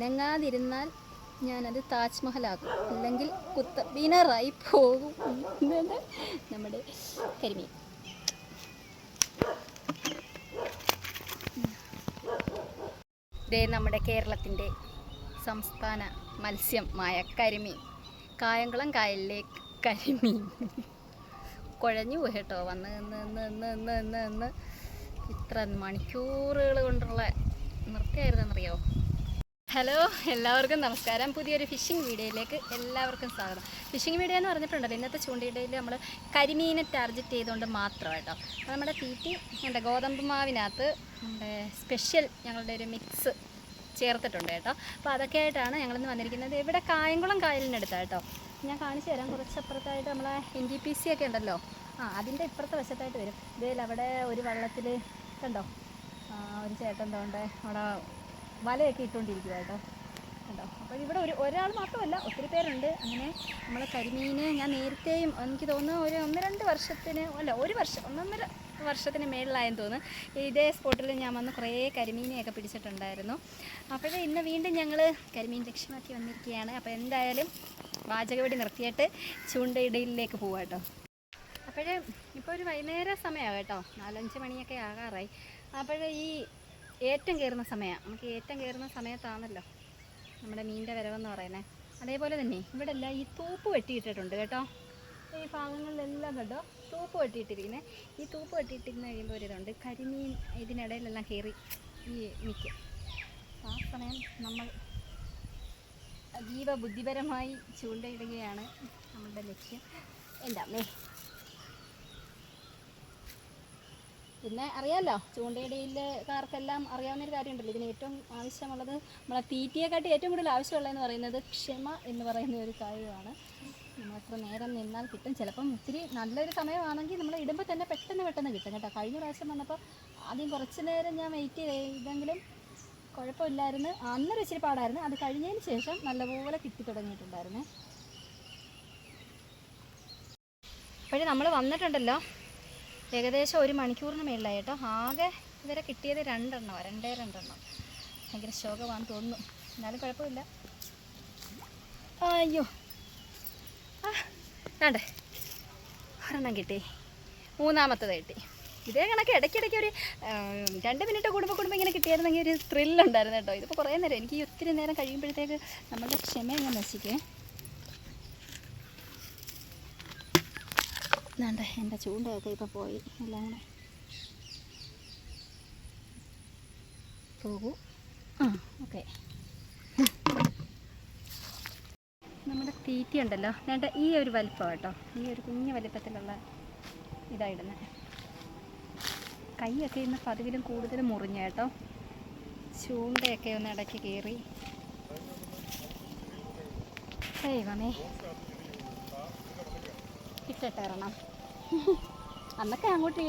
അനങ്ങാതിരുന്നാൽ ഞാനത് താജ്മഹലാക്കും. അല്ലെങ്കിൽ കുത്തബീനറായി പോകും. നമ്മുടെ കരിമീൻ. ഇതേ നമ്മുടെ കേരളത്തിന്റെ സംസ്ഥാന മത്സ്യമായ കരിമീൻ. കായംകുളം കായലിലെ കരിമീൻ. കുഴഞ്ഞു പോയി കേട്ടോ. വന്ന് നിന്ന് നിന്ന് നിന്ന് നിന്ന് ഇത്ര മണിക്കൂറുകൾ കൊണ്ടുള്ള നൃത്തമായിരുന്നെന്നറിയോ ഹലോ എല്ലാവർക്കും നമസ്കാരം. പുതിയൊരു ഫിഷിംഗ് വീഡിയോയിലേക്ക് എല്ലാവർക്കും സ്വാഗതം. ഫിഷിംഗ് വീഡിയോ എന്ന് പറഞ്ഞിട്ടുണ്ടല്ലോ ഇന്നത്തെ ചൂണ്ടയിടയിൽ നമ്മൾ കരിമീനെ ടാർഗറ്റ് ചെയ്തുകൊണ്ട് മാത്രം കേട്ടോ. അപ്പോൾ നമ്മുടെ തീറ്റി എന്താ ഗോതമ്പ് മാവിനകത്ത് നമ്മുടെ സ്പെഷ്യൽ ഞങ്ങളുടെ ഒരു മിക്സ് ചേർത്തിട്ടുണ്ട് കേട്ടോ. അപ്പോൾ അതൊക്കെ ആയിട്ടാണ് ഞങ്ങളിന്ന് വന്നിരിക്കുന്നത്. ഇവിടെ കായംകുളം കായലിനടുത്താണ് കേട്ടോ. ഞാൻ കാണിച്ചു തരാം. കുറച്ച് അപ്പുറത്തായിട്ട് നമ്മളെ എൻ ഡി പി സി ഒക്കെ ഉണ്ടല്ലോ. ആ അതിന്റെ ഇപ്പുറത്തെ വശത്തായിട്ട് വരും. ഇതിൽ അവിടെ ഒരു വള്ളത്തിൽ കണ്ടോ? ഒരു ചേട്ടൻ തോണ്ട് അവിടെ വലയൊക്കെ ഇട്ടുകൊണ്ടിരിക്കുക കേട്ടോ. കേട്ടോ അപ്പോൾ ഇവിടെ ഒരു ഒരാൾ മാത്രമല്ല ഒത്തിരി പേരുണ്ട്. അങ്ങനെ നമ്മൾ കരിമീന് ഞാൻ നേരത്തെയും എനിക്ക് തോന്നുന്നു ഒരു ഒന്ന് രണ്ട് വർഷത്തിന് അല്ല ഒരു വർഷം ഒന്നൊന്നര വർഷത്തിന് മേളിലായെന്ന് തോന്നുന്നു. ഇതേ സ്പോട്ടിൽ ഞാൻ വന്ന് കുറേ കരിമീനെയൊക്കെ പിടിച്ചിട്ടുണ്ടായിരുന്നു. അപ്പോഴേ ഇന്ന് വീണ്ടും ഞങ്ങൾ കരിമീൻ ലക്ഷ്യമാക്കി വന്നിരിക്കുകയാണ്. അപ്പോൾ എന്തായാലും വാചകവടി നിർത്തിയിട്ട് ചൂണ്ടയിടയിലേക്ക് പോവാം കേട്ടോ. അപ്പോഴേ ഇപ്പോൾ ഒരു വൈകുന്നേര സമയമാണ് കേട്ടോ. നാലഞ്ച് മണിയൊക്കെ ആകാറായി. അപ്പോഴേ ഈ ഏറ്റം കയറുന്ന സമയമാണ് നമുക്ക് ഏറ്റം കയറുന്ന സമയത്താണല്ലോ നമ്മുടെ മീനിന്റെ വരവെന്ന് പറയുന്നത്. അതേപോലെ തന്നെ ഇവിടെ എല്ലാം ഈ തൂപ്പ് വെട്ടിയിട്ടിട്ടുണ്ട് കേട്ടോ. ഈ ഭാഗങ്ങളിലെല്ലാം കേട്ടോ തൂപ്പ് വെട്ടിയിട്ടിരിക്കുന്നത് ഈ തൂപ്പ് വെട്ടിയിട്ടിരുന്ന് കഴിയുമ്പോൾ ഒരു ഇതുണ്ട്. കരിമീൻ ഇതിനിടയിലെല്ലാം കയറി ഈ നിൽക്കും ആ സമയം നമ്മൾ അതീവ ബുദ്ധിപരമായി ചൂണ്ടയിടുകയാണ് നമ്മളുടെ ലക്ഷ്യം. എന്റെ അമ്മേ പിന്നെ അറിയാമല്ലോ ചൂണ്ടയിടയിൽക്കാർക്കെല്ലാം അറിയാവുന്നൊരു കാര്യമുണ്ടല്ലോ. ഇതിന് ഏറ്റവും ആവശ്യമുള്ളത് നമ്മളെ തീറ്റിയെക്കാട്ടി ഏറ്റവും കൂടുതൽ ആവശ്യമുള്ളതെന്ന് പറയുന്നത് ക്ഷമ എന്ന് പറയുന്ന ഒരു കാര്യമാണ്. നമ്മളെത്ര നേരം നിന്നാൽ കിട്ടും. ചിലപ്പം ഒത്തിരി നല്ലൊരു സമയമാണെങ്കിൽ നമ്മൾ ഇടുമ്പോൾ തന്നെ പെട്ടെന്ന് പെട്ടെന്ന് കിട്ടും കേട്ടോ. കഴിഞ്ഞ പ്രാവശ്യം വന്നപ്പോൾ ആദ്യം കുറച്ച് നേരം ഞാൻ വെയിറ്റ് ചെയ്തെങ്കിലും കുഴപ്പമില്ലായിരുന്നു. അന്നൊരു ഇച്ചിരി പാടായിരുന്നു. അത് കഴിഞ്ഞതിന് ശേഷം നല്ലപോലെ കിട്ടി തുടങ്ങിയിട്ടുണ്ടായിരുന്നേ. അപ്പോഴേ നമ്മൾ വന്നിട്ടുണ്ടല്ലോ. ഏകദേശം ഒരു മണിക്കൂറിന് മേളിലായി കേട്ടോ. ആകെ ഇവരെ കിട്ടിയത് രണ്ടെണ്ണം രണ്ടേ രണ്ടെണ്ണം. ഭയങ്കര ശോകമാണെന്ന് തോന്നുന്നു. എന്നാലും കുഴപ്പമില്ല. അയ്യോ. ആ വേണ്ടേ. ഒരെണ്ണം കിട്ടി. മൂന്നാമത്തത് കിട്ടി. ഇതേ കണക്ക് ഇടയ്ക്കിടയ്ക്ക് ഒരു രണ്ട് മിനിറ്റ് കുടുംബ കുടുംബം ഇങ്ങനെ കിട്ടിയായിരുന്നെങ്കിൽ ഒരു ത്രില്ലുണ്ടായിരുന്നു കേട്ടോ. ഇതിപ്പോൾ കുറേ നേരം. എനിക്ക് ഒത്തിരി നേരം കഴിയുമ്പോഴത്തേക്ക് നമ്മളുടെ ക്ഷമ ഞാൻ നശിക്കേ വേണ്ട എന്റെ ചൂണ്ടയൊക്കെ ഇപ്പോൾ പോയി. എല്ലാം കൂടെ. പോകൂ. ആ ഓക്കെ. നമ്മുടെ തീറ്റി ഉണ്ടല്ലോ. വേണ്ട ഈ ഒരു വലിപ്പം കേട്ടോ. ഈ ഒരു കുഞ്ഞു വലിപ്പത്തിലുള്ള ഇതായിടുന്നത് കൈയൊക്കെ ഇന്ന് പതിവിലും കൂടുതൽ മുറിഞ്ഞ കേട്ടോ. ചൂണ്ടയൊക്കെ ഒന്ന് ഇടയ്ക്ക് കയറി ദൈവമേ. കിട്ടട്ടേറണം അന്നൊക്കെ അങ്ങോട്ട്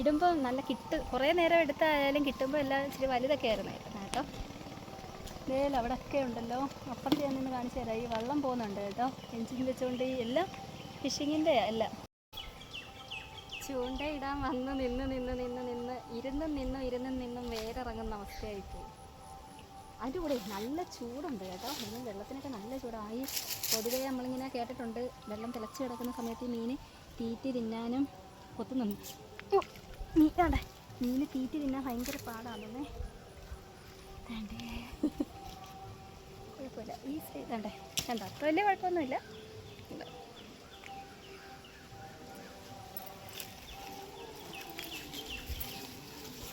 ഇടുമ്പോൾ നല്ല കിട്ട് കുറേ നേരം എടുത്തായാലും കിട്ടുമ്പോൾ എല്ലാം ഇച്ചിരി വലുതൊക്കെ ആയിരുന്നു കേട്ടോ. വേല അവിടെയൊക്കെ ഉണ്ടല്ലോ. അപ്പുറത്ത് ഞാൻ നിന്ന് കാണിച്ചു തരാം. ഈ വെള്ളം പോകുന്നുണ്ട് കേട്ടോ. എഞ്ചിൻ വെച്ചുകൊണ്ട് ഈ എല്ലാം ഫിഷിങ്ങിന്റെ എല്ലാം ചൂണ്ടയിടാൻ വന്ന് നിന്ന് നിന്ന് നിന്ന് നിന്ന് ഇരുന്നും നിന്നും ഇരുന്നും നിന്നും വേരിറങ്ങുന്ന അവസ്ഥയായിപ്പോയി. അതിന്റെ കൂടെ നല്ല ചൂടുണ്ട് കേട്ടോ. ഇന്നും വെള്ളത്തിനൊക്കെ നല്ല ചൂടായി പൊതുവേ നമ്മളിങ്ങനെ കേട്ടിട്ടുണ്ട് വെള്ളം തിളച്ച് കിടക്കുന്ന സമയത്ത് മീൻ തീറ്റി തിന്നാനും കൊത്തുന്നുണ്ട്. ഉം, മീന് തീറ്റ തിന്നാൻ ഭയങ്കര പാടാണെന്നേ വേണ്ടേ കുഴപ്പമില്ല. ഈ സൈഡ് വേണ്ടേ വേണ്ട അത്ര വലിയ കുഴപ്പമൊന്നുമില്ല.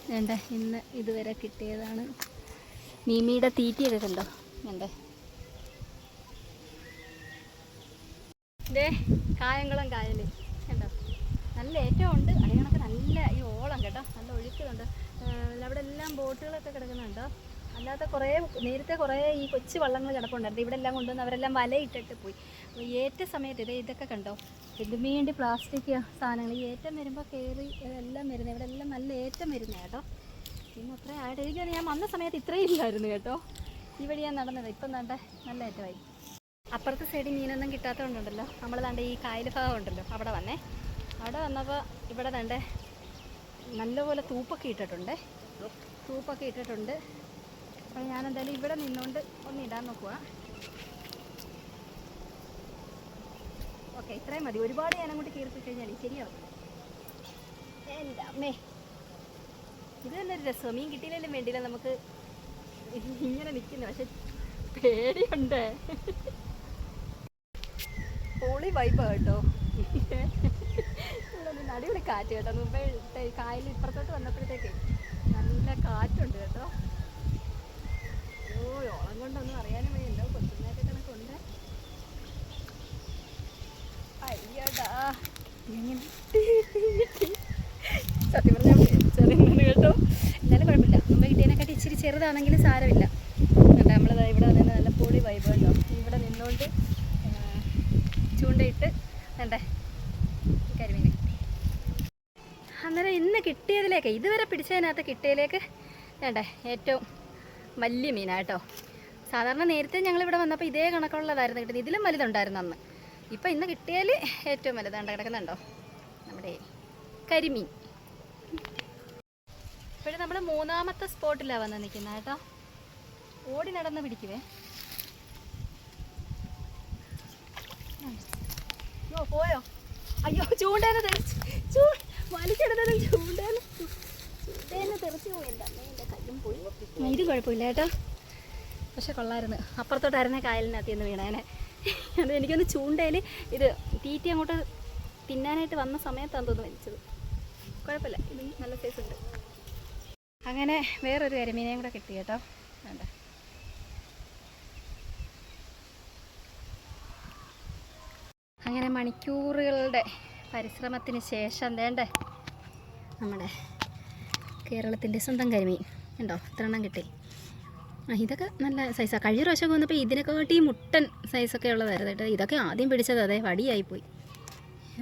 വേണ്ട ഇന്ന് ഇതുവരെ കിട്ടിയതാണ്. മീമിയുടെ തീറ്റിയൊക്കെ കണ്ടോ? വേണ്ടേ ഇതേ കായംകുളം കായൽ കണ്ടോ നല്ല ഏറ്റവും ഉണ്ട്. അതേ നല്ല ഈ ഓളം കേട്ടോ. നല്ല ഒഴുക്കുന്നുണ്ട്. അവിടെ എല്ലാം ബോട്ടുകളൊക്കെ കിടക്കുന്നുണ്ടോ. അല്ലാത്ത കുറേ നേരത്തെ കുറേ ഈ കൊച്ചു വള്ളങ്ങൾ കിടപ്പുണ്ടായിരുന്നു. ഇവിടെ എല്ലാം കൊണ്ടുവന്ന് അവരെല്ലാം വലയിട്ടിട്ട് പോയി. അപ്പോൾ ഏറ്റ സമയത്ത് ഇതേ ഇതൊക്കെ കണ്ടോ? വേണ്ടി പ്ലാസ്റ്റിക് സാധനങ്ങൾ. ഈ ഏറ്റം വരുമ്പോൾ കയറി എല്ലാം വരുന്നത് ഇവിടെ എല്ലാം നല്ല ഏറ്റം വരുന്നത് കേട്ടോ. ഇന്ന് അത്ര ആയിട്ട് എനിക്ക് ഞാൻ വന്ന സമയത്ത് ഇത്രയും ഇല്ലായിരുന്നു കേട്ടോ. വഴി ഞാൻ നടന്നത്. ഇപ്പം വേണ്ട നല്ല ഏറ്റമായി. അപ്പുറത്തെ സൈഡിൽ മീനൊന്നും കിട്ടാത്തതുകൊണ്ടുണ്ടല്ലോ. നമ്മൾ തണ്ട ഈ കായൽ ഭാഗം ഉണ്ടല്ലോ. അവിടെ വന്നേ. അവിടെ വന്നപ്പോൾ ഇവിടെ ദാണ്ട് നല്ലപോലെ തൂപ്പൊക്കെ ഇട്ടിട്ടുണ്ട്. തൂപ്പൊക്കെ ഇട്ടിട്ടുണ്ട്. അപ്പോൾ ഞാൻ എന്തായാലും ഇവിടെ നിന്നുകൊണ്ട് ഒന്ന് ഇടാൻ നോക്കുക ഓക്കെ ഇത്രയും മതി. ഒരുപാട് ഞാൻ അങ്ങോട്ട് കീർത്തി കഴിഞ്ഞാൽ ശരിയാവും അമ്മേ? ഇത് തന്നെ ഒരു രസം മീൻ കിട്ടിയില്ലെങ്കിലും വേണ്ടിയില്ല നമുക്ക്. ഇങ്ങനെ നിൽക്കുന്നു. പക്ഷെ പേടിയുണ്ട്. ഹോളി വൈബ് കേട്ടോ. അടിപൊളി കാറ്റ് കേട്ടോ. മുമ്പേ കായൽ ഇപ്പുറത്തോട്ട് വന്നപ്പോഴത്തേക്ക് നല്ല കാറ്റുണ്ട് കേട്ടോ. ഓ ഓളം കൊണ്ടൊന്നും അറിയാനും വയ്യല്ലോ. കൊച്ചുനേരത്തെ കണക്കുണ്ട് അയ്യടാ. സത്യം പറഞ്ഞാൽ ചെറിയ കേട്ടോ. എന്നാലും കുഴപ്പമില്ല. മുമ്പ് കിട്ടിയതിനെക്കാട്ടി ഇച്ചിരി ചെറുതാണെങ്കിലും സാരമില്ല. എന്നിട്ട് നമ്മളിത് ഇവിടെ നിന്ന് നല്ല പൊളി വൈബ് കേട്ടോ. ഇവിടെ നിന്നുകൊണ്ട് ചൂണ്ടയിട്ട് വേണ്ടേ ഈ കരിമീൻ അന്നേരം ഇന്ന് കിട്ടിയതിലേക്ക് ഇതുവരെ പിടിച്ചതിനകത്ത് കിട്ടിയതിലേക്ക് വേണ്ടേ ഏറ്റവും വലിയ മീനാട്ടോ സാധാരണ നേരത്തെ ഞങ്ങൾ ഇവിടെ വന്നപ്പോൾ ഇതേ കണക്കുള്ളതായിരുന്നു കിട്ടുന്നത്. ഇതിലും വലുതുണ്ടായിരുന്നു അന്ന്. ഇപ്പം ഇന്ന് കിട്ടിയാൽ ഏറ്റവും വലുതാണ്ട് കിടക്കുന്നുണ്ടോ? നമ്മുടെ കരിമീൻ. ഇപ്പോഴും നമ്മൾ മൂന്നാമത്തെ സ്പോട്ടിലാണ് വന്ന് നിൽക്കുന്നത് കേട്ടോ. ഓടി നടന്ന് പിടിക്കുവേ. അയ്യോ പോയോ? അയ്യോ ചൂണ്ടേനെ ചൂ വലിച്ചെടുത്തതും ചൂണ്ടേനെ ചൂണ്ടേനെ തെറിച്ച് പോയി. ഇത് കുഴപ്പമില്ല കേട്ടോ. പക്ഷെ കൊള്ളായിരുന്നു. അപ്പുറത്തോട്ടായിരുന്നേ കായലിനകത്ത് നിന്ന് വീണേനെ. അത് എനിക്കൊന്ന് ചൂണ്ടയിൽ ഇത് തീറ്റി അങ്ങോട്ട് തിന്നാനായിട്ട് വന്ന സമയത്താണ് തോന്നുന്നു വലിച്ചത്. കുഴപ്പമില്ല. ഇത് നല്ല സൈസ് ഉണ്ട്. അങ്ങനെ വേറൊരു കരിമീനെയും കൂടെ കിട്ടി കേട്ടോ. വേണ്ട. അങ്ങനെ മണിക്കൂറുകളുടെ പരിശ്രമത്തിന് ശേഷം വേണ്ടേ? നമ്മുടെ കേരളത്തിന്റെ സ്വന്തം കരിമീൻ. ഉണ്ടോ ഇത്രണ്ണം കിട്ടി. ഇതൊക്കെ നല്ല സൈസാണ് കഴിഞ്ഞ പ്രാവശ്യം വന്നപ്പോൾ ഇതിനെക്കാട്ടി മുട്ടൻ സൈസൊക്കെ ഉള്ളതായിരുന്നു കേട്ടോ. ഇതൊക്കെ ആദ്യം പിടിച്ചത്. അതെ വടിയായിപ്പോയി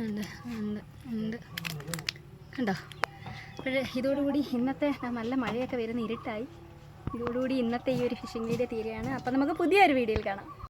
ഉണ്ട് ഉണ്ട് ഉണ്ട്. കണ്ടോ? അപ്പോൾ ഇതോടുകൂടി ഇന്നത്തെ നല്ല മഴയൊക്കെ വരുന്ന ഇരുട്ടായി. ഇതോടുകൂടി ഇന്നത്തെ ഈ ഒരു ഫിഷിംഗ് വീഡിയോ തീരുകയാണ്. അപ്പോൾ നമുക്ക് പുതിയൊരു വീഡിയോയിൽ കാണാം.